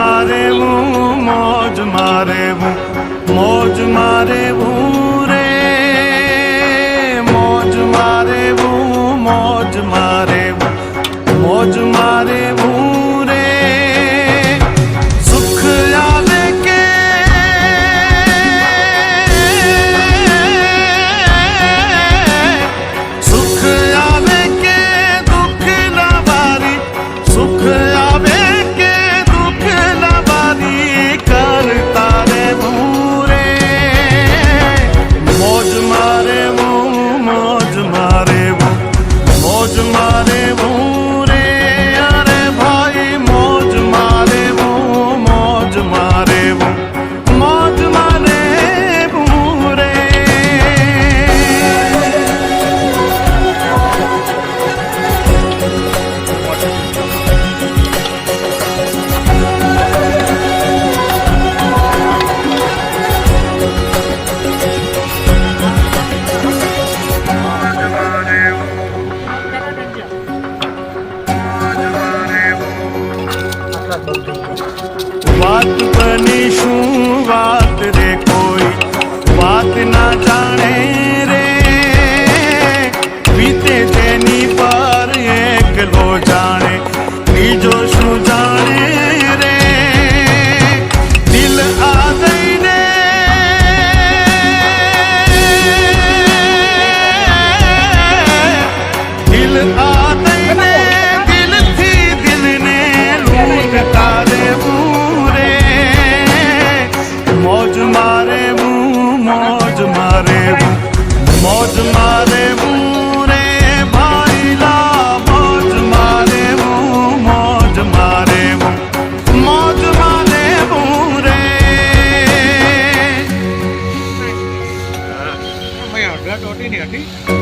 મારે હું મોજ મારે હું મોજ મારે હું এরিয়াটি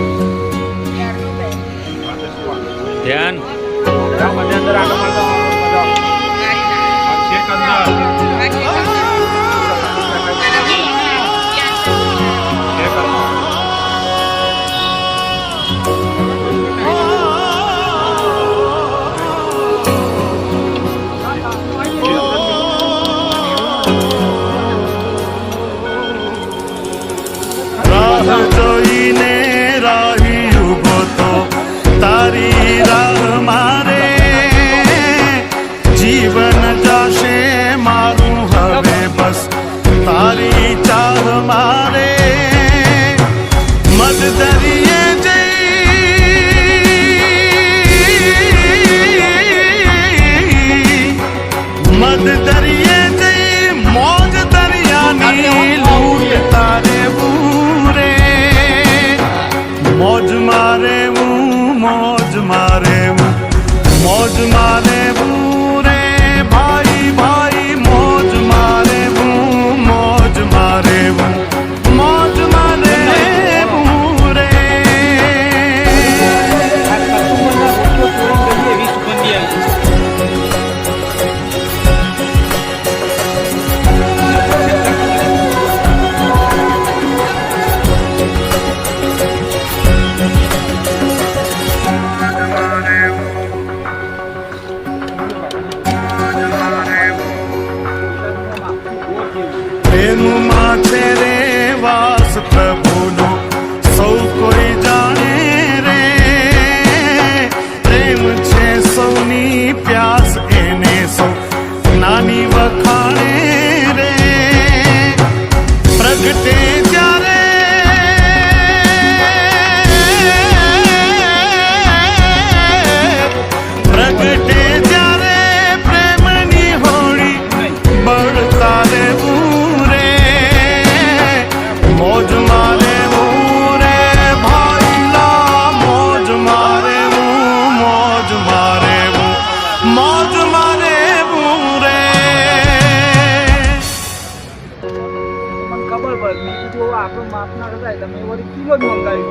કિલો જ મંગાવી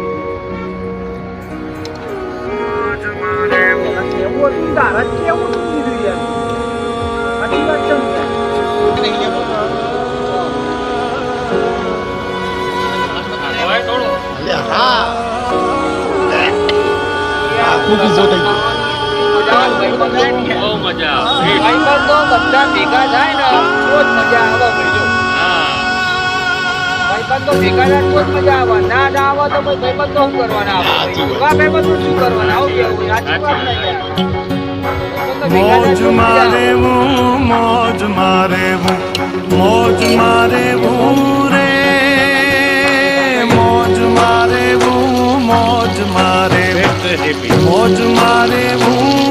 તારા કેવું કીધું યાર. આટલી વાત છે? ને? બહુ મજા આવે. ભાઈબંધો બધા ભેગા થાય ને બહુ જ મજા આવે. ભાઈબંધો ભેગા થાય તો જ મજા આવે ના ના આવે તો પછી ભાઈબંધો શું કરવાના આપણે એવા ભાઈબંધો શું કરવાના? આવું કેવું સાચી વાત ને યાર. ભાઈબંધો ભેગા થાય તો જ મોજ મજા મારે આવે. હું મોજ મારે હું મોજ મારે હું રે. મોજ મારે હું મોજ મારે હું મોજ મારે હું.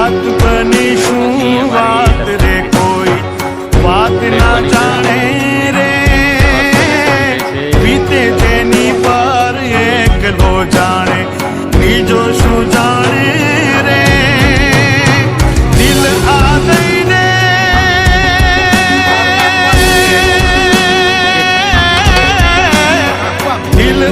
વાત બની શું વાત રે કોઈ, વાત ના જાણે રે. વીતે તેની પર એકલો જાણે, બીજો શું જાણે રે. દિલ આ દઈને દિલ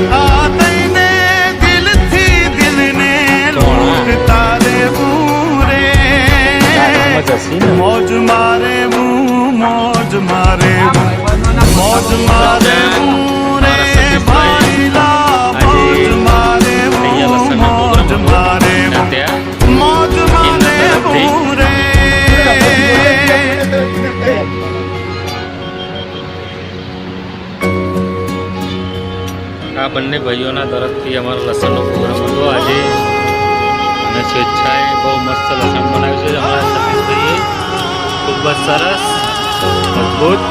મોજ મારે હું મોજ મારે મોજ મારે હું રે ભાઈલા મોજ મારે હું મોજ મારે મોજ મારે હું રે. આ બંને ભાઈઓના તરફથી અમારો લસણનો પ્રોગ્રામ હતો. આજે અને સ્વેચ્છાએ બહુ મસ્ત લસણ બનાવ્યું છે. ખૂબ જ સરસ, અદ્ભુત.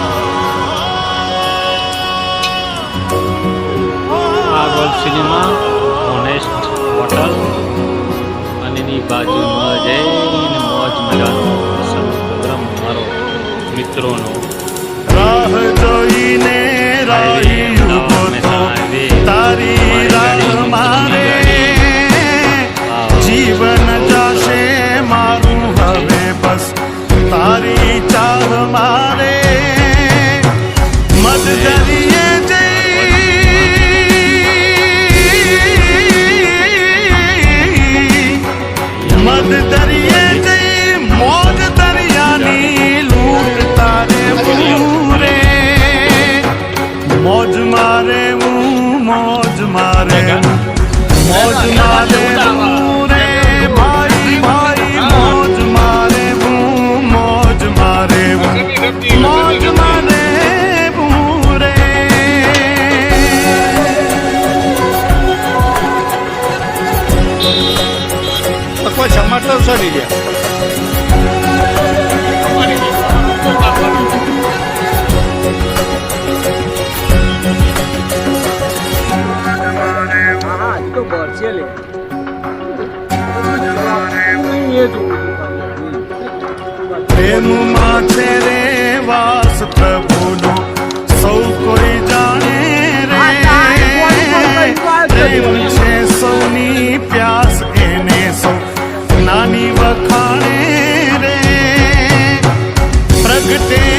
આ ગોલ્ડ સિનેમા ઓનેસ્ટ હોટલ અને એની બાજુમાં જઈને મોજ મજાનો પ્રોગ્રામ મારો મિત્રોનો. રાહ જોઈને હજી તો ભરશે લે એ જોવું પ્રેમમાં છે રે વાસ પ્રભુનો. સૌ કોઈ જાણે રે. પ્રેમ છે સૌની પ્યાસ એને સૌ. નાની વખાણે રે. પ્રગટે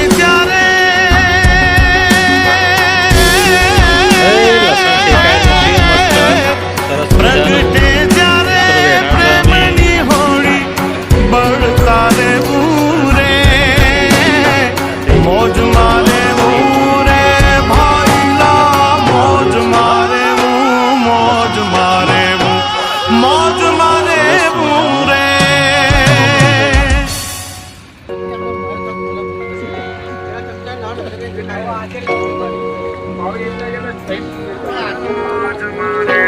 આજે